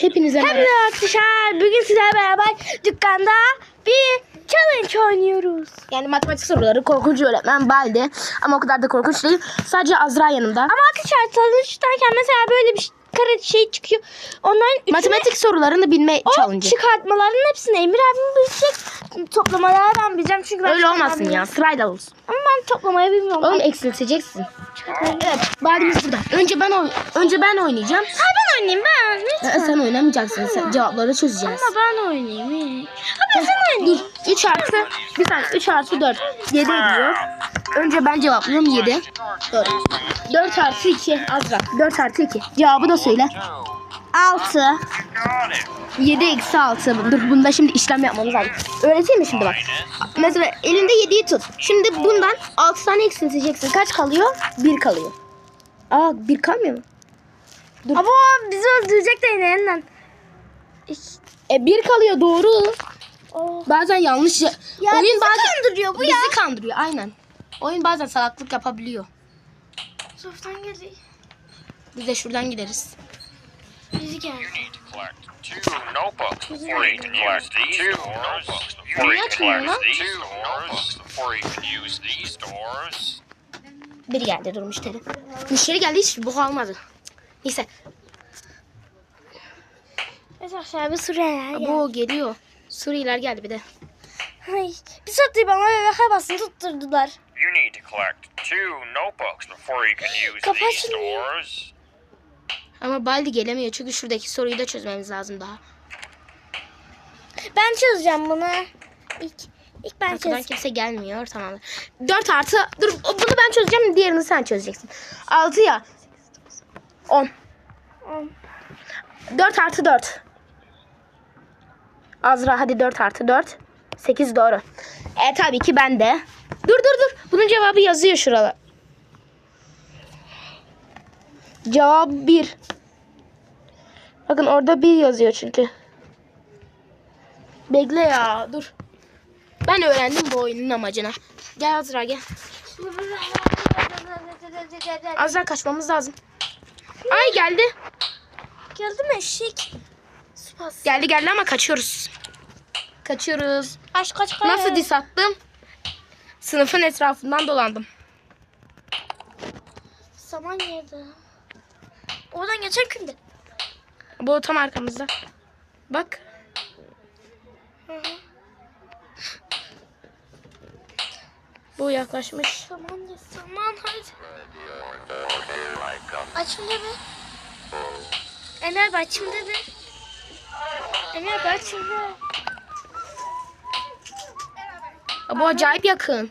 Hepinize merhaba. Merhaba arkadaşlar. Bugün sizlerle beraber dükkanda bir challenge oynuyoruz. Yani matematik soruları korkunç öğretmen Baldi. Ama o kadar da korkunç değil. Sadece Azra yanımda. Ama arkadaşlar challenge derken mesela böyle bir kare şey çıkıyor. Onların matematik sorularını bilme o challenge. çıkartmaların hepsini Emir abim bilecek. Toplamaları ben bileceğim çünkü ben Öyle olmasın ya. Sırayla olsun. Ama ben toplamayı bilmiyorum. Oğlum eksilteceksin. Evet. Baldi'miz burada. Önce ben önce ben oynayacağım. Ha ben oynayayım ben. Lütfen. Ee, Sen oynamayacaksın. Sen cevapları çözeceğiz. Ama ben oynayayım. Ha ben sen oynayayım. 3 artı bir saniye 3 artı 4 7 ediyor. Önce ben cevaplıyorum 7. Doğru. 4 artı 2 Azra. 4 artı 2. Cevabı da söyle. 6. Got it. 7 eksi 6. Dur bunda şimdi işlem yapmamız lazım. Öğreteyim mi şimdi bak. Mesela elinde 7'yi tut. Şimdi bundan 6 tane eksilteceksin. Kaç kalıyor? 1 kalıyor. Aa 1 kalmıyor mu? Ama o bizi öldürecek de yine yeniden. E 1 kalıyor doğru. Oh. Bazen yanlış. Ya, oyun bizi bazen kandırıyor bu ya. bizi kandırıyor aynen. Oyun bazen salaklık yapabiliyor. Softan geldi. Biz de şuradan gideriz. Bizi geldi. You need to collect two notebooks before you can use these doors. You Niye need to açmıyor collect lan? these doors before you can use these doors. Biri geldi dur müşteri. Müşteri geldi hiç bu almadı. Neyse Mesela aşağı bir Suriyeliler geldi. bu geliyor. Suriyeliler geldi bir de. Ay, bir sattı bana bebek basın tutturdular. You need to collect two notebooks before you can use these doors. Ama Baldi gelemiyor çünkü şuradaki soruyu da çözmemiz lazım daha. Ben çözeceğim bunu. İlk, ilk ben Arkadan çözeceğim. kimse gelmiyor tamam. 4 artı dur bunu ben çözeceğim diğerini sen çözeceksin. 6 ya. 10. 4 artı 4. Azra hadi 4 artı 4. 8 doğru. E tabii ki ben de. Dur dur dur. Bunun cevabı yazıyor şurada. Cevap 1. Bakın orada 1 yazıyor çünkü. Bekle ya dur. Ben öğrendim bu oyunun amacını. Gel Azra gel. Azra kaçmamız lazım. Ay geldi. Geldi mi eşek? Spas. Geldi geldi ama kaçıyoruz. Kaçıyoruz. Kaç kaç kaç. Nasıl dis attım? Sınıfın etrafından dolandım. Saman yedi. Oradan geçen günde. Bu tam arkamızda. Bak. Bu yaklaşmış. Saman ye saman hadi. Dedi. Ener Bey açım dedi. Ener Bey açım dedi. Bu acayip yakın.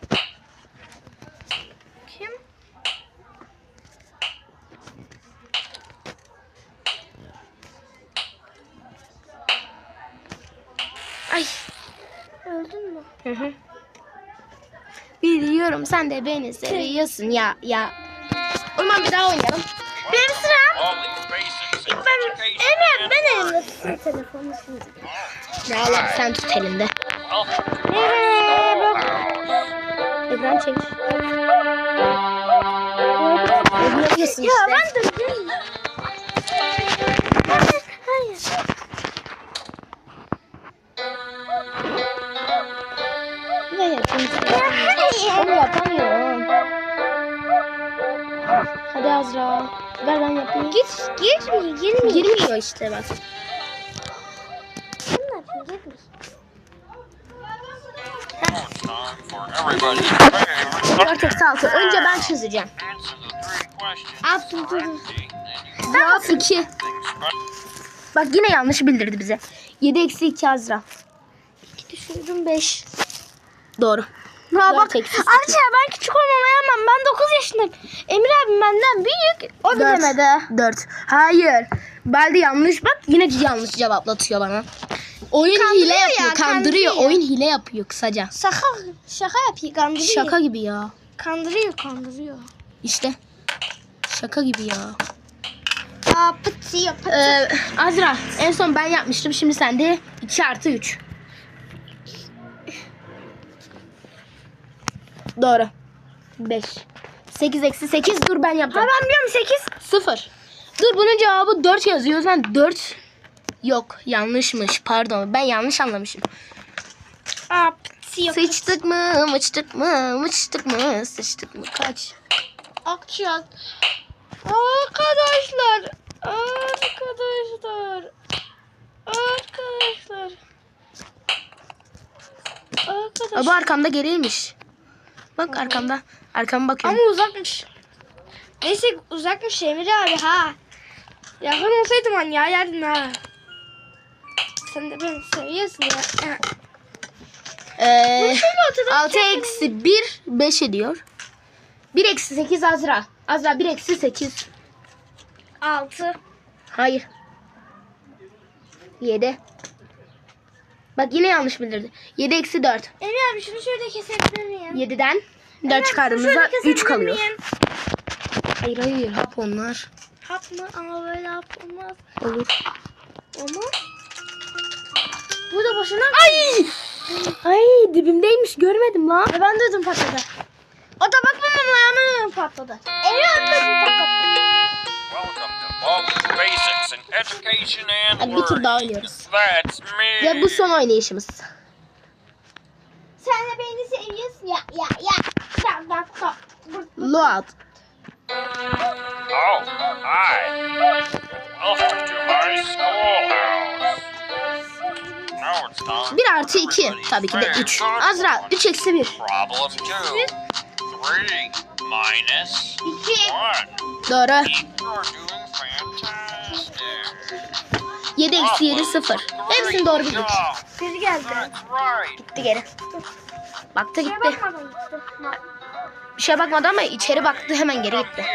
Öldün mü? Hı hı. Biliyorum sen de beni seviyorsun ya ya. O zaman bir daha oynayalım. Benim sıram. Ben Emre ben elimde tutayım telefonu şimdi. Ya Allah sen tut elinde. Emre bak. Ekran çevir. Ne yapıyorsun Ya işte? ben döndüm. Git girmiyor girmiyor. Girmiyor işte bak. Sen ne yapıyorsun girmiyor. Time for everybody's favorite 4 eksi 6. Önce ben çözeceğim. Al, dur, dur, Cevap 2. things Bak yine yanlış bildirdi bize. 7 eksi 2 Azra. Düşürdüm 5. Doğru. Ha bak arkadaşlar ben küçük olmamaya rağmen ben 9 yaşındayım. Emir abim benden büyük. O Dört. bilemedi. 4. Hayır. Baldi yanlış bak yine yanlış cevaplatıyor bana. Oyun Kandırıyor hile ya, yapıyor. kandırıyor. kandırıyor. Oyun hile yapıyor kısaca. Şaka şaka yapıyor kandırıyor. Şaka gibi ya. Kandırıyor kandırıyor. İşte. Şaka gibi ya. Aa pıtı yapı. Ee, Azra en son ben yapmıştım. Şimdi sen de 2 artı 3. Doğru. 5. 8 eksi 8 dur ben yaptım. Ha ben biliyorum 8. 0. Dur bunun cevabı 4 yazıyor. O zaman 4 yok. Yanlışmış. Pardon. Ben yanlış anlamışım. Aa. Sıçtık mı? Mıçtık mı? Mıçtık mı? Sıçtık mı? Kaç? Akçak. Arkadaşlar. Arkadaşlar. Arkadaşlar. Arkadaşlar. Bu arkamda geriymiş. Bak arkamda. Arkama bakıyorum. Ama uzakmış. Neyse uzakmış Emir abi ha. Yakın olsaydı manyağı yerdin ha. Sen de beni seviyorsun ya. Ee, Şöyle ortadan 6 eksi 1 5 ediyor. 1 eksi 8 Azra. Azra 1 eksi 8. 6. Hayır. 7. Bak yine yanlış bildirdi. 7 eksi 4. Emir abi şunu şöyle kesebilir miyim? 7'den Emir 4 abi, çıkardığımızda şunu şöyle 3 kesebilir kalıyor. miyim? Hayır hayır hap onlar. Hap mı? Ama böyle hap olmaz. Olur. Ama bu da boşuna Ay! Ay dibimdeymiş görmedim lan. E, ben dedim patladı. O da bakmamam ayağımın patladı. Abi dedim patladı. Hadi bir tur daha oynuyoruz. That's me. Ve bu son oynayışımız. Sen de beni seviyorsun ya ya ya. Sen bak bak. Load. Oh, hi. Welcome to my schoolhouse. No, it's not. 1 artı 2. Tabii ki de 3. Azra 3 eksi 1. Problem two. Three minus İki. one. Doğru. You're doing fantastic. 7 eksi 7 0. Hepsini doğru bildik. Bir geldi. Gitti geri. Baktı gitti. Bir şeye bakmadı ama içeri baktı hemen geri gitti.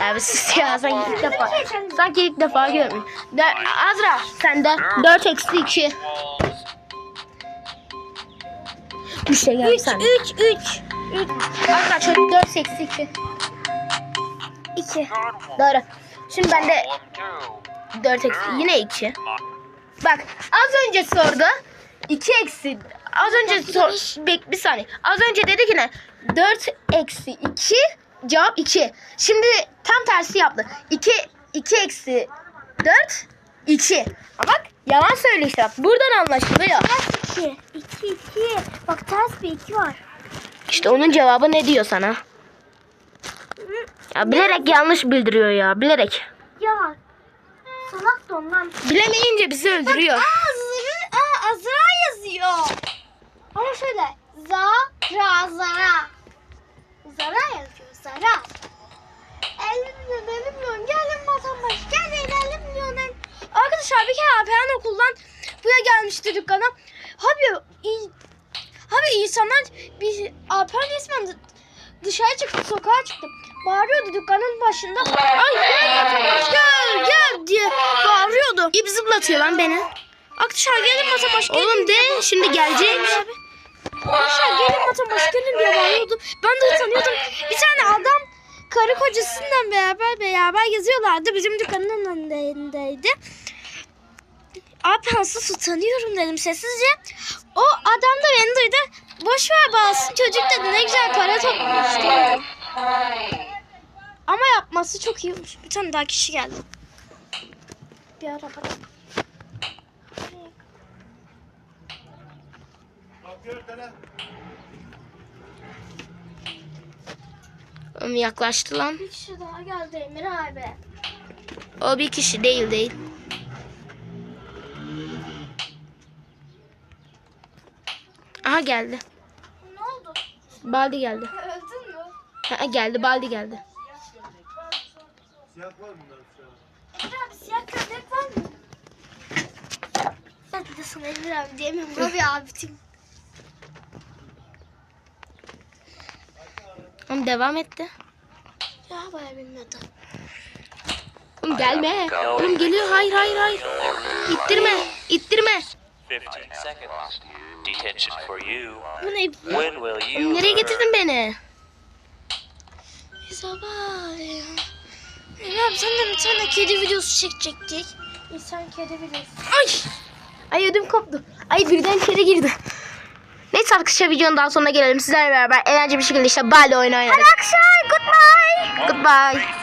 Ya bir sus ya sanki ilk defa. Sanki ilk defa görmüyorum. De, Azra sen de 4 eksi 2. Walls. 3 şey geldi sen. 3 3 Azra çocuk 4 eksi 2. 2. Good one. Doğru. Şimdi ben de Problem two. 4 eksi yine 2. My Bak az önce sordu. 2 eksi az önce sor bek bir saniye. Az önce dedi ki ne? 4 eksi 2 cevap 2. Şimdi tam tersi yaptı. 2 2 eksi 4 2. Ama bak yalan söylüyor işte bak. Buradan anlaşılıyor. Ters 2. 2 2. Bak ters bir 2 var. İşte onun cevabı ne diyor sana? Ya bilerek yanlış bildiriyor ya bilerek. Yalan. Salak da ondan. Bilemeyince bizi öldürüyor. Aa, zırı, aa, Azra yazıyor. Ama şöyle. Zara, Zara. Zara yazıyor, Zara. 50 milyon, 50 milyon. Gelin vatandaş, gelin 50 milyon. el- Arkadaşlar bir kere Alperen okuldan buraya gelmişti dükkana. Abi, iyi- abi insanlar bir Alperen resmen dışarı çıktı, sokağa çıktı. Bağırıyordu dükkanın başında. Ay gel vatandaş gel gel diye bağırıyordu. İp zıplatıyor lan beni. Arkadaşlar gelin vatandaş gelin. Oğlum de şimdi gelecek. Arkadaşlar gelin vatandaş gelin diye bağırıyordu. Ben de tanıyordum. Bir tane adam karı kocasıyla beraber beraber geziyorlardı. Bizim dükkanın önündeydi. Abi ben sus utanıyorum dedim sessizce. O adam da beni duydu. Boş ver bağırsın çocuk dedi ne güzel para toplamış dedi. Ama yapması çok iyiymiş. Bir tane daha kişi geldi. Bir. Oğlum yaklaştı lan. Bir kişi daha geldi Emir abi. O bir kişi değil değil. Aha geldi. Ne oldu? Baldi geldi. Öldün mü? Ha, geldi Baldi geldi. Emir abi siyah köpek var mı? Ben de sana Emir abi diyemiyorum. Abi abicim. Oğlum devam etti. Ya bayağı bilmiyordu. Oğlum gelme. Oğlum geliyor. Hayır hayır hayır. İttirme. İttirme. 15 seconds. Detention for you. Bu ne? When will you? nereye getirdin beni? Sabah ya. Abi sen de bir tane kedi videosu çekecektik. İnsan kedi videosu. Ay. Ay ödüm koptu. Ay birden içeri girdi. Neyse arkadaşlar videonun daha sonuna gelelim. Sizlerle beraber eğlenceli bir şekilde işte Bali oyunu oynadık. Akşay goodbye. Goodbye.